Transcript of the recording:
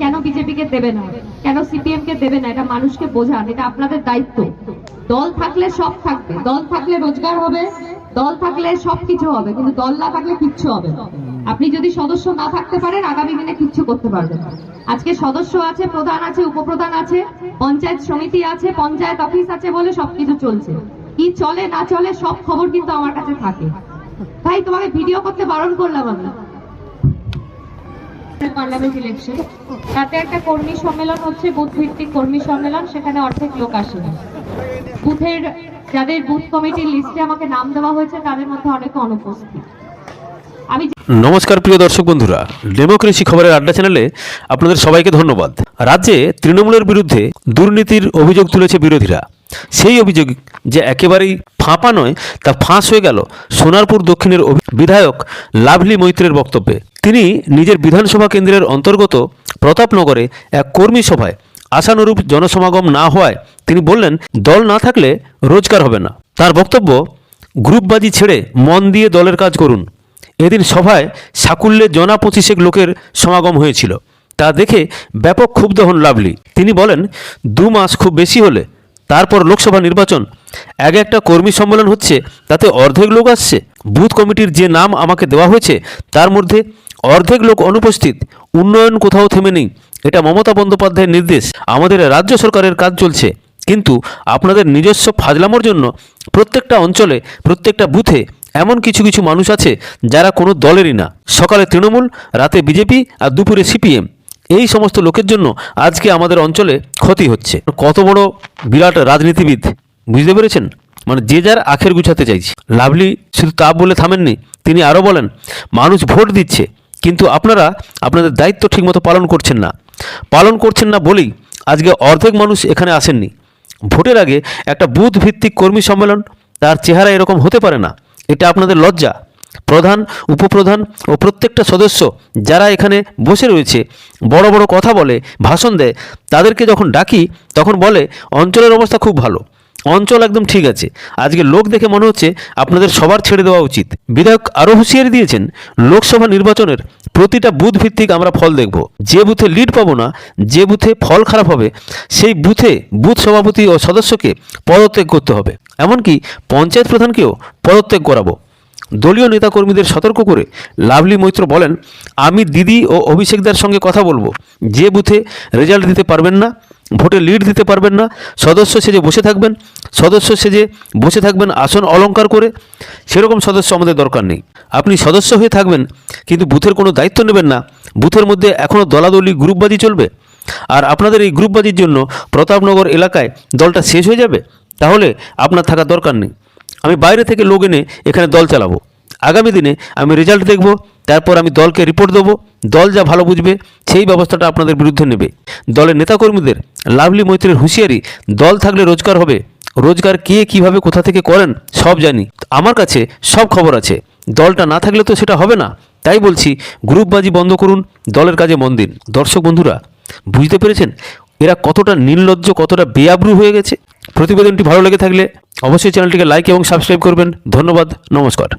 কেন বিজেপিকে দেবে না? কেন সিপিএম কে দেবে না? এটা মানুষকে বোঝান, এটা আপনাদের দায়িত্ব। দল থাকলে সব থাকবে। দল থাকলে রোজগার হবে, দল থাকলে সবকিছু হবে, কিন্তু দল না থাকলে কিচ্ছু হবে আপনি যদি সদস্য না থাকতে পারেন, আগামী দিনে কিচ্ছু করতে পারবেন আজকে সদস্য আছে, প্রধান আছে, উপপ্রধান আছে, পঞ্চায়েত সমিতি আছে, পঞ্চায়েত অফিস আছে বলে সবকিছু চলছে। কি চলে, না চলে, সব খবর কিন্তু আমার কাছে থাকে। তাই তোমাকে ভিডিও করতে বারণ করলাম আমি। পার্লামেন্ট ইলেকশন তাতে একটা কর্মী সম্মেলন হচ্ছে বুথ ভিত্তিক কর্মী সম্মেলন, সেখানে অর্ধেক লোক আসে বুথের, যাদের বুথ কমিটির লিস্টে আমাকে নাম দেওয়া হয়েছে, তাদের মধ্যে অনেকে অনুপস্থিত। নমস্কার, প্রিয় দর্শক বন্ধুরা। ডেমোক্রেসি খবরের আড্ডা চ্যানেলে আপনাদের সবাইকে ধন্যবাদ। রাজ্যে তৃণমূলের বিরুদ্ধে দুর্নীতির অভিযোগ তুলেছে বিরোধীরা। সেই অভিযোগ যে একেবারেই ফাঁপা নয়, তা ফাঁস হয়ে গেল সোনারপুর দক্ষিণের বিধায়ক লাভলি মৈত্রের বক্তব্যে। তিনি নিজের বিধানসভা কেন্দ্রের অন্তর্গত প্রতাপনগরে এক কর্মী সভায় আশানুরূপ জনসমাগম না হওয়ায় তিনি বললেন, দল না থাকলে রোজগার হবে না। তার বক্তব্য, গ্রুপবাজি ছেড়ে মন দিয়ে দলের কাজ করুন। এদিন সভায় সাকুল্যে জনা পঁচিশেক লোকের সমাগম হয়েছিল। তা দেখে ব্যাপক ক্ষুব্ধ হন লাভলি। তিনি বলেন, দু মাস খুব বেশি হলে তারপর লোকসভা নির্বাচন। এক একটা কর্মী সম্মেলন হচ্ছে, তাতে অর্ধেক লোক আসছে। বুথ কমিটির যে নাম আমাকে দেওয়া হয়েছে, তার মধ্যে অর্ধেক লোক অনুপস্থিত। উন্নয়ন কোথাও থেমে নেই এটা মমতা বন্দ্যোপাধ্যায়ের নির্দেশ। আমাদের রাজ্য সরকারের কাজ চলছে। কিন্তু আপনাদের নিজস্ব ফাজলামোর জন্য প্রত্যেকটা অঞ্চলে, প্রত্যেকটা বুথে এমন কিছু কিছু মানুষ আছে যারা কোনো দলেরই না। সকালে তৃণমূল, রাতে বিজেপি আর দুপুরে সিপিএম। এই সমস্ত লোকের জন্য আজকে আমাদের অঞ্চলে ক্ষতি হচ্ছে। কত বড় বিরাট রাজনীতিবিদ, বুঝতে পেরেছেন? মানে যে যার আখের গুছাতে চাইছে। লাভলি, শুধু তা বলে থামেননি, তিনি আরও বলেন, মানুষ ভোট দিচ্ছে। কিন্তু আপনারা আপনাদের দায়িত্ব ঠিকমতো পালন করছেন না। পালন করছেন না বলেই আজকে অর্ধেক মানুষ এখানে আসেননি। ভোটের আগে একটা বুথ ভিত্তিক কর্মী সম্মেলন, তার চেহারা এরকম হতে পারে না। এটা আপনাদের লজ্জা। প্রধান, উপপ্রধান ও প্রত্যেকটা সদস্য যারা এখানে বসে রয়েছে, বড় বড় কথা বলে, ভাষণ দেয়, তাদেরকে যখন ডাকি, তখন বলে, অঞ্চলের অবস্থা খুব ভালো। অঞ্চল একদম ঠিক আছে। আজকে লোক দেখে মনে হচ্ছে আপনাদের সবার ছেড়ে দেওয়া উচিত। বিধায়ক আরও হুঁশিয়ারি দিয়েছেন, লোকসভা নির্বাচনের প্রতিটা বুথ ভিত্তিক আমরা ফল দেখব। যে বুথে লিড পাবো না, যে বুথে ফল খারাপ হবে, সেই বুথে বুথ সভাপতি ও সদস্যকে পদত্যাগ করতে হবে। এমনকি পঞ্চায়েত প্রধানকেও পদত্যাগ করাবো। দলীয় নেতাকর্মীদের সতর্ক করে লাভলি মৈত্র বলেন, আমি দিদি ও অভিষেকদার সঙ্গে কথা বলব। যে বুথে রেজাল্ট দিতে পারবেন না ভোটে লিড দিতে পারবেন না। সদস্য সেজে বসে থাকবেন। সদস্য সেজে বসে থাকবেন, আসন অলংকার করে। সেরকম সদস্য আমাদের দরকার নেই। আপনি সদস্য হয়ে থাকবেন, কিন্তু বুথের কোনো দায়িত্ব নেবেন না। বুথের মধ্যে এখনও দলাদলি, গ্রুপবাজি চলবে। আর আপনাদের এই গ্রুপবাজির জন্য প্রতাপনগর এলাকায় দলটা শেষ হয়ে যাবে? তাহলে আপনার থাকার দরকার নেই। আমি বাইরে থেকে লোক এনে এখানে দল চালাবো। আগামী দিনে আমি রেজাল্ট দেখব, তারপর আমি দলকে রিপোর্ট দেবো, দল যা ভালো বুঝবে সেই ব্যবস্থাটা আপনাদের বিরুদ্ধে নেবে। দলের নেতাকর্মীদের লাভলি মৈত্রের হুঁশিয়ারি, দল থাকলে রোজগার হবে, রোজগার কে কীভাবে কোথা থেকে করেন সব জানি। আমার কাছে সব খবর আছে, দলটা না থাকলে তো সেটা হবে না। তাই বলছি গ্রুপবাজি বন্ধ করুন, দলের কাজে মন দিন। দর্শক বন্ধুরা, বুঝতে পেরেছেন? এরা কতটা নির্লজ্জ, কতটা বেআব্রু হয়ে গেছে? প্রতিবেদনটি ভালো লেগে থাকলে অবশ্যই চ্যানেলটিকে লাইক এবং সাবস্ক্রাইব করবেন। ধন্যবাদ, নমস্কার।